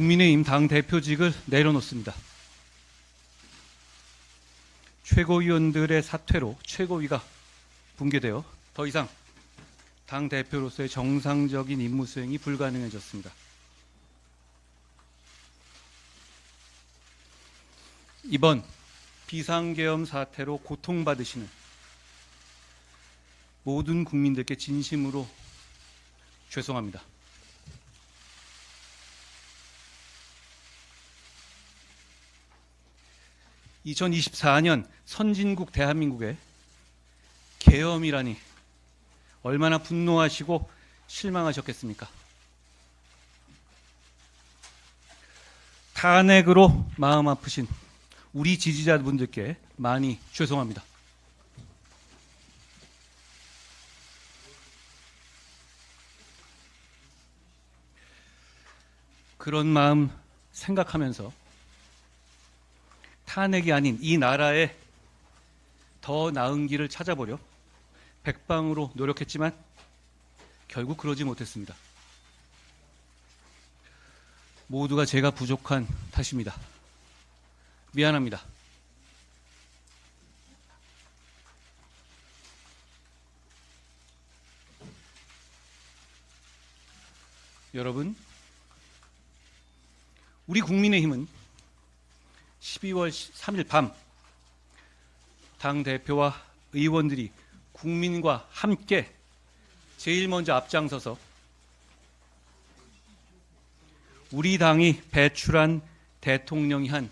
국민의힘 당 대표직을 내려놓습니다. 최고위원들의 사퇴로 최고위가 붕괴되어 더 이상 당 대표로서의 정상적인 임무 수행이 불가능해졌습니다. 이번 비상계엄 사태로 고통받으시는 모든 국민들께 진심으로 죄송합니다. (2024년) 선진국 대한민국의 계엄이라니 얼마나 분노하시고 실망하셨겠습니까? 탄핵으로 마음 아프신 우리 지지자분들께 많이 죄송합니다. 그런 마음 생각하면서 탄핵이 아닌 이 나라의 더 나은 길을 찾아보려 백방으로 노력했지만 결국 그러지 못했습니다. 모두가 제가 부족한 탓입니다. 미안합니다. 여러분, 우리 국민의 힘은 12월 3일 밤 당 대표와 의원들이 국민과 함께 제일 먼저 앞장서서 우리 당이 배출한 대통령이 한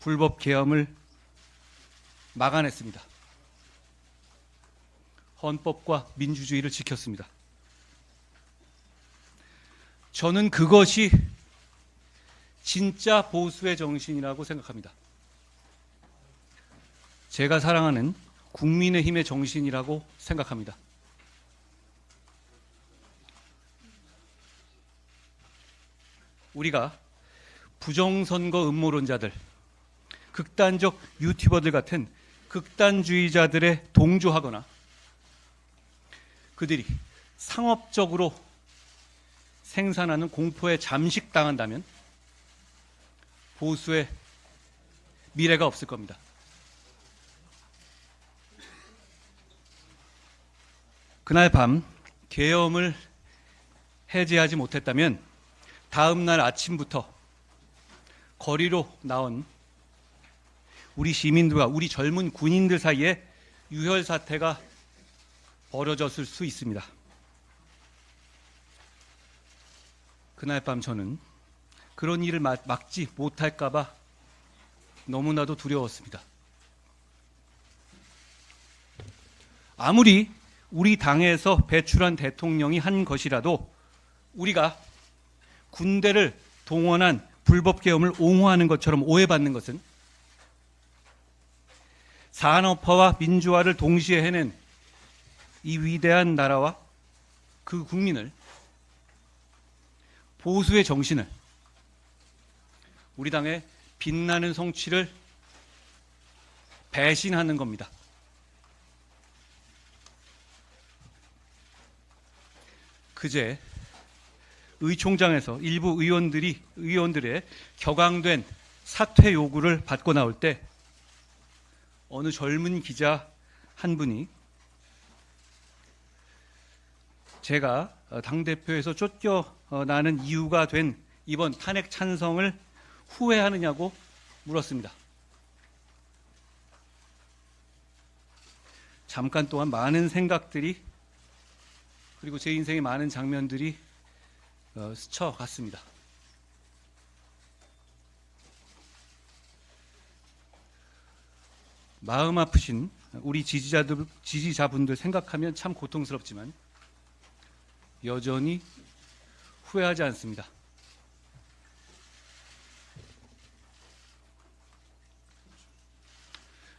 불법 계엄을 막아냈습니다. 헌법과 민주주의를 지켰습니다. 저는 그것이 진짜 보수의 정신이라고 생각합니다. 제가 사랑하는 국민의힘의 정신이라고 생각합니다. 우리가 부정선거 음모론자들, 극단적 유튜버들 같은 극단주의자들에 동조하거나 그들이 상업적으로 생산하는 공포에 잠식당한다면 보수의 미래가 없을 겁니다. 그날 밤 계엄을 해제하지 못했다면 다음 날 아침부터 거리로 나온 우리 시민들과 우리 젊은 군인들 사이에 유혈 사태가 벌어졌을 수 있습니다. 그날 밤 저는 그런 일을 막- 막지 못할까봐 너무나도 두려웠습니다. 아무리 우리 당에서 배출한 대통령이 한 것이라도 우리가 군대를 동원한 불법 계엄을 옹호하는 것처럼 오해받는 것은 산업화와 민주화를 동시에 해낸 이 위대한 나라와 그 국민을 보수의 정신을 우리 당의 빛나는 성취를 배신하는 겁니다. 그제 의총장에서 일부 의원들이 의원들의 격앙된 사퇴 요구를 받고 나올 때 어느 젊은 기자 한 분이 제가 당 대표에서 쫓겨나는 이유가 된 이번 탄핵 찬성을 후회하느냐고 물었습니다. 잠깐 동안 많은 생각들이 그리고 제 인생의 많은 장면들이 어, 스쳐갔습니다. 마음 아프신 우리 지지자들, 지지자분들 생각하면 참 고통스럽지만 여전히 후회하지 않습니다.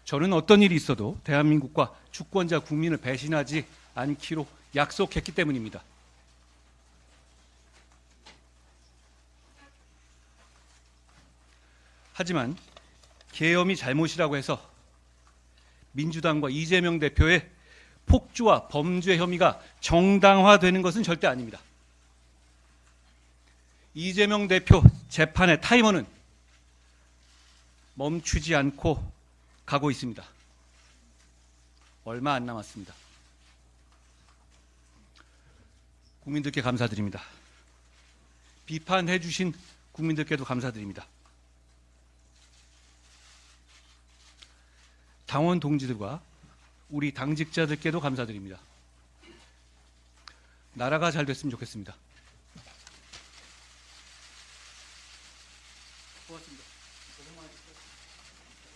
저는 어떤 일이 있어도 대한민국과 주권자 국민을 배신하지 않기로 약속했기 때문입니다. 하지만 계엄이 잘못이라고 해서 민주당과 이재명 대표의 폭주와 범죄 혐의가 정당화되는 것은 절대 아닙니다. 이재명 대표 재판의 타이머는 멈추지 않고 가고 있습니다. 얼마 안 남았습니다. 국민들께 감사드립니다. 비판해 주신 국민들께도 감사드립니다. 당원 동지들과 우리 당직자들께도 감사드립니다. 나라가 잘 됐으면 좋겠습니다.